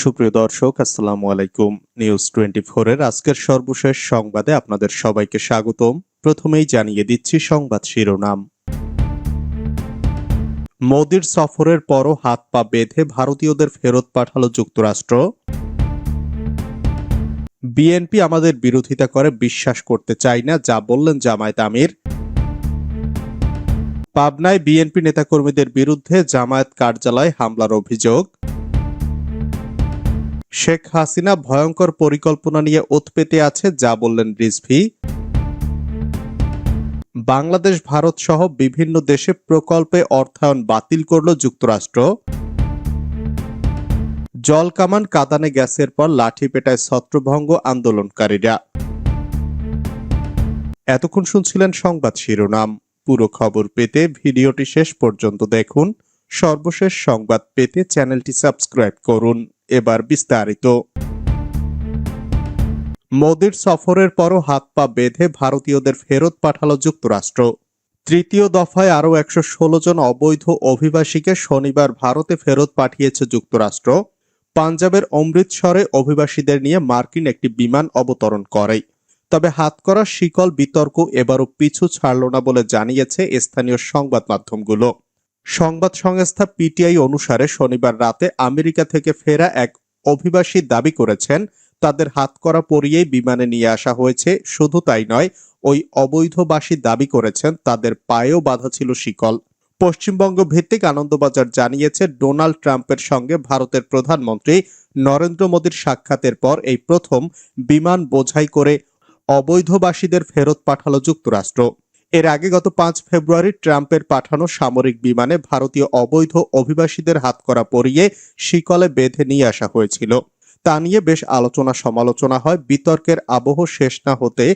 সুপ্রিয় দর্শক, আসসালামু আলাইকুম। নিউজ টোয়েন্টি এর আজকের সর্বশেষ সংবাদে আপনাদের সবাইকে স্বাগতম। প্রথমেই জানিয়ে দিচ্ছি সংবাদ শিরোনাম। মোদির সফরের পরও হাত পা বেঁধে ভারতীয়দের ফেরত পাঠালো যুক্তরাষ্ট্র। বিএনপি আমাদের বিরোধিতা করে বিশ্বাস করতে চাই না, যা বললেন জামায়াত আমির। পাবনায় বিএনপি নেতাকর্মীদের বিরুদ্ধে জামায়াত কার্যালয়ে হামলার অভিযোগ। শেখ হাসিনা ভয়ঙ্কর পরিকল্পনা নিয়ে ওত পেতে আছে, যা বললেন রিজভি। বাংলাদেশ, ভারত সহ বিভিন্ন দেশে প্রকল্পে অর্থায়ন বাতিল করল যুক্তরাষ্ট্র। জলকামান কাদানে গ্যাসের পর লাঠি পেটায় ছত্রভঙ্গ আন্দোলনকারীরা। এতক্ষণ শুনছিলেন সংবাদ শিরোনাম। পুরো খবর পেতে ভিডিওটি শেষ পর্যন্ত দেখুন। সর্বশেষ সংবাদ পেতে চ্যানেলটি সাবস্ক্রাইব করুন। এবার বিস্তারিত। মোদির সফরের পরও হাত পা বেঁধে ভারতীয়দের ফেরত পাঠালো যুক্তরাষ্ট্র। তৃতীয় দফায় আরও একশো ষোলো জন অবৈধ অভিবাসীকে শনিবার ভারতে ফেরত পাঠিয়েছে যুক্তরাষ্ট্র। পাঞ্জাবের অমৃতসরে অভিবাসীদের নিয়ে মার্কিন একটি বিমান অবতরণ করে। তবে হাত করা শিকল বিতর্ক এবারও পিছু ছাড়ল না বলে জানিয়েছে স্থানীয় সংবাদ মাধ্যমগুলো। সংবাদ সংস্থা পিটিআই অনুসারে শনিবার রাতে আমেরিকা থেকে ফেরা এক অভিবাসী দাবি করেছেন, তাদের হাতকড়া পরিয়েই বিমানে নিয়ে আসা হয়েছে, শুধু তাই নয়, ওই অবৈধবাসী দাবি করেছেন, তাদের পায়েও বাধা ছিল শিকল। পশ্চিমবঙ্গ ভিত্তিক আনন্দবাজার জানিয়েছে, ডোনাল্ড ট্রাম্পের সঙ্গে ভারতের প্রধানমন্ত্রী নরেন্দ্র মোদীর সাক্ষাতের পর এই প্রথম বিমান বোঝাই করে অবৈধবাসীদের ফেরত পাঠালো যুক্তরাষ্ট্র। এর আগে গত পাঁচ ফেব্রুয়ারি ট্রাম্পের পাঠানো সামরিক বিমানে ভারতীয় অবৈধ অভিবাসীদের হাতকড়া পরিয়ে শিকলে বেঁধে নিয়ে আসা হয়েছিল। তা নিয়ে বেশ আলোচনা সমালোচনা হয়। বিতর্কের আবহ শেষ না হতে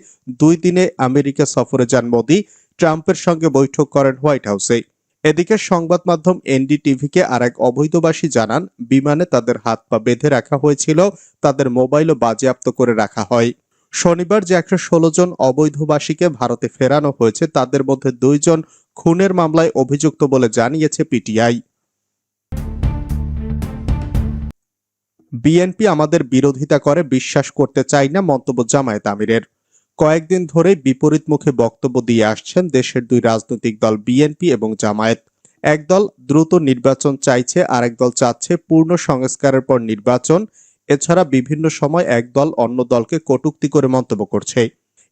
দুই দিনে আমেরিকা সফরে যান মোদী। ট্রাম্পের সঙ্গে বৈঠক করেন হোয়াইট হাউসে। এদিকে সংবাদ মাধ্যম এনডিটিভিকে আর এক অবৈধবাসী জানান, বিমানে তাদের হাত পা বেঁধে রাখা হয়েছিল, তাদের মোবাইলও বাজেয়াপ্ত করে রাখা হয়। শনিবার যে একশো ষোলো জন অবৈধবাসীকে ভারতে ফেরানো হয়েছে, তাদের মধ্যে দুইজন খুনের মামলায় অভিযুক্ত বলে জানিয়েছে পিটিআই। বিএনপি আমাদের বিরোধিতা করে, বিশ্বাস করতে চাই না মন্তব্য জামায়াত আমিরের। কয়েকদিন ধরে বিপরীত মুখে বক্তব্য দিয়ে আসছেন দেশের দুই রাজনৈতিক দল বিএনপি এবং জামায়াত। একদল দ্রুত নির্বাচন চাইছে, আরেক দল চাচ্ছে পূর্ণ সংস্কারের পর নির্বাচন এছাড়া বিভিন্ন সময় এক দল অন্য দলকে কটূক্তি করে মন্তব্য করছে।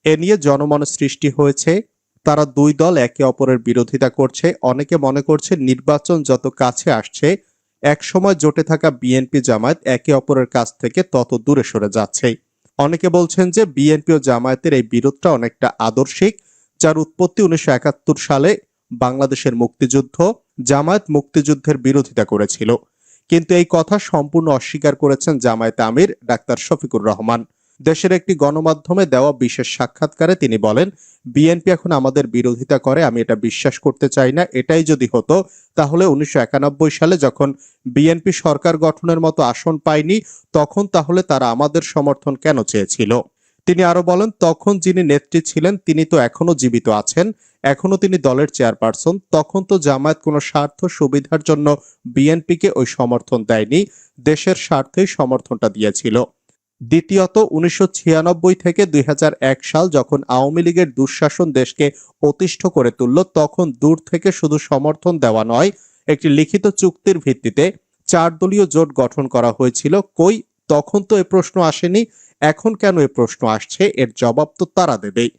এ নিয়ে জনমনে সৃষ্টি হয়েছে। তারা দুই দল একে অপরের বিরোধিতা করছে। অনেকে মনে করছে নির্বাচন যত কাছে আসছে এক সময় জোটে থাকা বিএনপি জামায়াত একে অপরের কাছ থেকে তত দূরে সরে যাচ্ছে। অনেকে বলছেন যে বিএনপি ও জামায়াতের এই বিরোধটা অনেকটা আদর্শিক, যার উৎপত্তি উনিশশো একাত্তর সালে বাংলাদেশের মুক্তিযুদ্ধ, জামায়াত মুক্তিযুদ্ধের বিরোধিতা করেছিল। কিন্তু এই কথা সম্পূর্ণ অস্বীকার করেছেন জামায়াত আমির ডাক্তার শফিকুর রহমান। দেশের একটি গণমাধ্যমে দেওয়া বিশেষ সাক্ষাৎকারে তিনি বলেন, বিএনপি এখন আমাদের বিরোধিতা করে, আমি এটা বিশ্বাস করতে চাই না। এটাই যদি হতো, তাহলে উনিশশো একানব্বই সালে যখন বিএনপি সরকার গঠনের মতো আসন পায়নি, তখন তাহলে তারা আমাদের সমর্থন কেন চেয়েছিল? তিনি আরও বলেন, তখন যিনি নেত্রী ছিলেন, তিনি তো এখনও জীবিত আছেন। এখনও তিনি দলের চেয়ারপারসন। তখন তো জামায়াত কোনো স্বার্থ সুবিধার জন্য বিএনপিকে ওই সমর্থন দেয়নি। দেশের স্বার্থেই সমর্থনটা দিয়েছিল। দ্বিতীয়ত, উনিশশো ছিয়ানব্বই থেকে দুই হাজার এক সাল যখন আওয়ামী লীগের দুঃশাসন দেশকে অতিষ্ঠ করে তুলল, তখন দূর থেকে শুধু সমর্থন দেওয়া নয়, একটি লিখিত চুক্তির ভিত্তিতে চার দলীয় জোট গঠন করা হয়েছিল। কই? তখন তো এ প্রশ্ন আসেনি। এখন কেন এ প্রশ্ন আসছে? এর জবাব তো তারা দেবেই।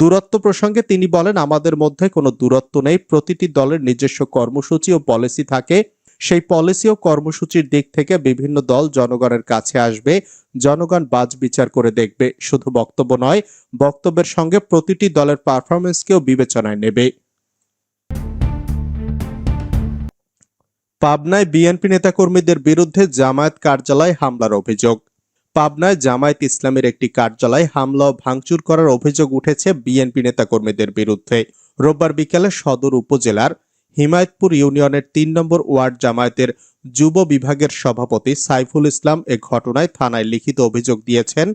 দূরত্ব প্রসঙ্গে তিনি বলেন, আমাদের মধ্যে কোনো দূরত্ব নেই। প্রতিটি দলের নিজস্ব কর্মসূচি ও পলিসি থাকে। সেই পলিসি ও কর্মসূচির দিক থেকে বিভিন্ন দল জনগণের কাছে আসবে। জনগণ বাজ বিচার করে দেখবে। শুধু বক্তব্য নয়, বক্তব্যের সঙ্গে প্রতিটি দলের পারফরমেন্সকেও বিবেচনায় নেবে। পাবনায় বিএনপি নেতাকর্মীদের বিরুদ্ধে জামায়াত কার্যালয় হামলার অভিযোগ। পাবনায় জামায়াত ইসলামের একটি কার্যালয় হামলা ও ভাঙচুর করার অভিযোগ উঠেছে বিএনপি নেতাকর্মীদের বিরুদ্ধে। রোববার বিকেলে সদর উপজেলার হিমায়তপুর ইউনিয়নের তিন নম্বর ওয়ার্ড জামায়াতের যুব বিভাগের সভাপতি সাইফুল ইসলাম এ ঘটনায় থানায় লিখিত অভিযোগ দিয়েছেন।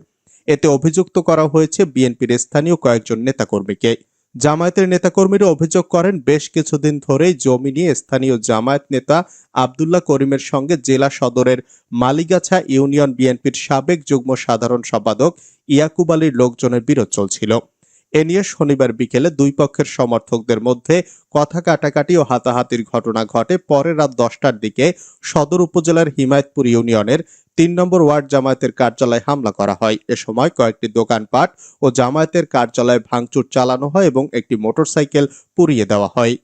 এতে অভিযুক্ত করা হয়েছে বিএনপির স্থানীয় কয়েকজন নেতাকর্মীকে। জামায়াতের নেতাকর্মীরা অভিযোগ করেন, বেশ কিছুদিন ধরেই জমি নিয়ে স্থানীয় জামায়াত নেতা আবদুল্লাহ করিমের সঙ্গে জেলা সদরের মালিগাছা ইউনিয়ন বিএনপির সাবেক যুগ্ম সাধারণ সম্পাদক ইয়াকুব আলীর লোকজনের বিরোধ চলছিল। এ নিয়ে শনিবার বিকেলে দুই পক্ষের সমর্থকদের মধ্যে কথা কাটাকাটি ও হাতাহাতির ঘটনা ঘটে পরে রাত দশটার দিকে সদর উপজেলার হিমায়তপুর ইউনিয়নের তিন নম্বর ওয়ার্ড জামায়াতের কার্যালয়ে হামলা করা হয়। এ সময় কয়েকটি দোকানপাট ও জামায়াতের কার্যালয়ে ভাঙচুর চালানো হয় এবং একটি মোটরসাইকেল পুড়িয়ে দেওয়া হয়।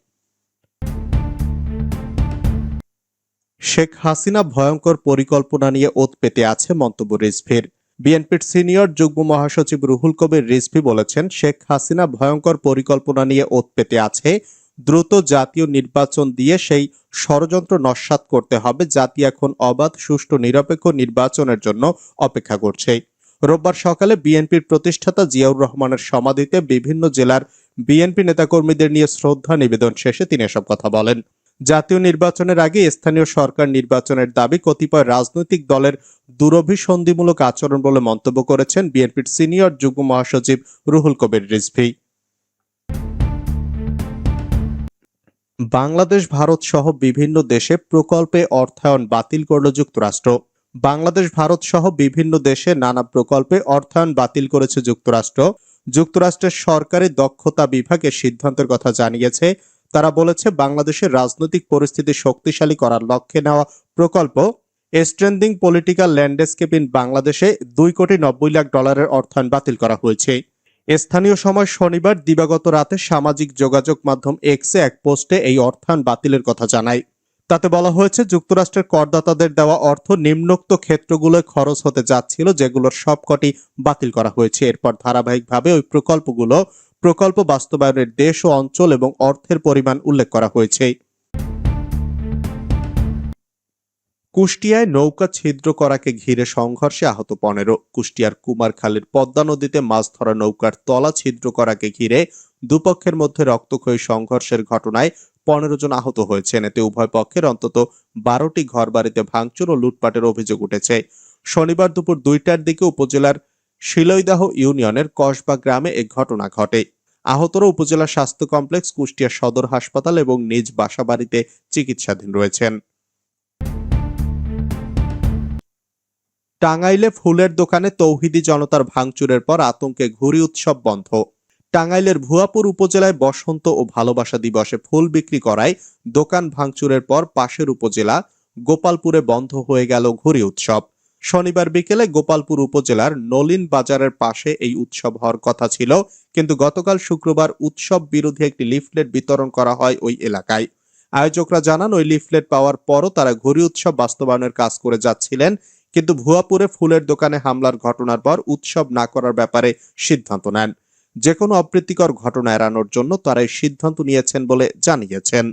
শেখ হাসিনা ভয়ঙ্কর পরিকল্পনা নিয়ে ওত পেতে আছে মন্তব্য রিজভির। বিএনপির সিনিয়র যুগ্ম মহাসচিব রুহুল কবির রিজভি বলেছেন, শেখ হাসিনা ভয়ঙ্কর পরিকল্পনা নিয়ে ওত পেতে আছে। দ্রুত জাতীয় নির্বাচন দিয়ে সেই ষড়যন্ত্র নস্যাৎ করতে হবে। জাতি এখন অবাধ, সুষ্ঠু, নিরপেক্ষ নির্বাচনের জন্য অপেক্ষা করছে। রোববার সকালে বিএনপির প্রতিষ্ঠাতা জিয়াউর রহমানের সমাধিতে বিভিন্ন জেলার বিএনপি নেতাকর্মীদের নিয়ে শ্রদ্ধা নিবেদন শেষে তিনি এসব কথা বলেন। জাতীয় নির্বাচনের আগে স্থানীয় সরকার নির্বাচনের দাবি কতিপয় রাজনৈতিক দলের দুরভিসন্ধিমূলক আচরণ বলে মন্তব্য করেছেন বিএনপির সিনিয়র যুগ্ম মহাসচিব রুহুল কবির রিজভি। বাংলাদেশ, ভারত সহ বিভিন্ন দেশে প্রকল্পে অর্থায়ন বাতিল করল যুক্তরাষ্ট্র। বাংলাদেশ, ভারত সহ বিভিন্ন দেশে নানা প্রকল্পে অর্থায়ন বাতিল করেছে যুক্তরাষ্ট্র। যুক্তরাষ্ট্রের সরকারি দক্ষতা বিভাগের সিদ্ধান্তের কথা জানিয়েছে তারা বলেছে, বাংলাদেশের রাজনৈতিক পরিস্থিতি শক্তিশালী করার লক্ষ্যে নেওয়া প্রকল্প স্ট্রেন্দিং পলিটিক্যাল ল্যান্ডস্কেপ ইন বাংলাদেশে দুই কোটি নব্বই লাখ ডলারের অর্থায়ন বাতিল করা হয়েছে। স্থানীয় সময় শনিবার দিবাগত রাতে সামাজিক যোগাযোগ মাধ্যম এক্সে এক পোস্টে এই অর্থায়ন বাতিলের কথা জানায়। তাতে বলা হয়েছে, যুক্তরাষ্ট্রের করদাতাদের দেওয়া অর্থ নিম্নোক্ত ক্ষেত্রগুলোয় খরচ হতে যাচ্ছিল, যেগুলোর সবকটি বাতিল করা হয়েছে। এরপর ধারাবাহিকভাবে ওই প্রকল্পগুলো প্রকল্প বাস্তবায়নের দেশ ও অঞ্চল এবং অর্থের পরিমাণ উল্লেখ করা হয়েছে। কুষ্টিয়ায় নৌকা ছিদ্র করাকে ঘিরে সংঘর্ষে আহত পনেরো। কুষ্টিয়ার কুমারখালীর পদ্মা নদীতে মাছ ধরা নৌকার তলা ছিদ্র করাকে ঘিরে দুপক্ষের মধ্যে রক্তক্ষয়ী সংঘর্ষের ঘটনায় পনেরো জন আহত হয়েছেন। এতে উভয় পক্ষের অন্তত বারোটি ঘরবাড়িতে ভাঙচুর ও লুটপাটের অভিযোগ উঠেছে। শনিবার দুপুর দুইটার দিকে উপজেলার শিলৈদাহ ইউনিয়নের কসবা গ্রামে এ ঘটনা ঘটে। আহতরা উপজেলা স্বাস্থ্য কমপ্লেক্স, কুষ্টিয়া সদর হাসপাতাল এবং নিজ বাসাবাড়িতে চিকিৎসাধীন রয়েছেন। টাঙ্গাইলে ফুলের দোকানে তৌহিদি জনতার ভাঙচুরের পর আতঙ্কে ঘুরি উৎসব বন্ধ। টাঙ্গাইলের ভুয়াপুর উপজেলায় বসন্ত ও ভালোবাসা দিবসে ফুল বিক্রি করায় দোকান ভাঙচুরের পর পাশের উপজেলা গোপালপুরে বন্ধ হয়ে গেল ঘুরি উৎসব। শনিবার বিকেলে গোপালপুর উপজেলার নলিন বাজারের পাশে এই উৎসব হওয়ার কথা ছিল, কিন্তু গতকাল শুক্রবার উৎসব বিরোধী একটি লিফলেট বিতরণ করা হয় ওই এলাকায়। আয়োজকরা জানান, ওই লিফলেট পাওয়ার পরও তারা ঘড়ি উৎসব বাস্তবায়নের কাজ করে যাচ্ছিলেন, কিন্তু ভুয়াপুরে ফুলের দোকানে হামলার ঘটনার পর উৎসব না করার ব্যাপারে সিদ্ধান্ত নেন। যে কোনো অপ্রীতিকর ঘটনা এড়ানোর জন্য তারা এই সিদ্ধান্ত নিয়েছেন বলে জানিয়েছেন।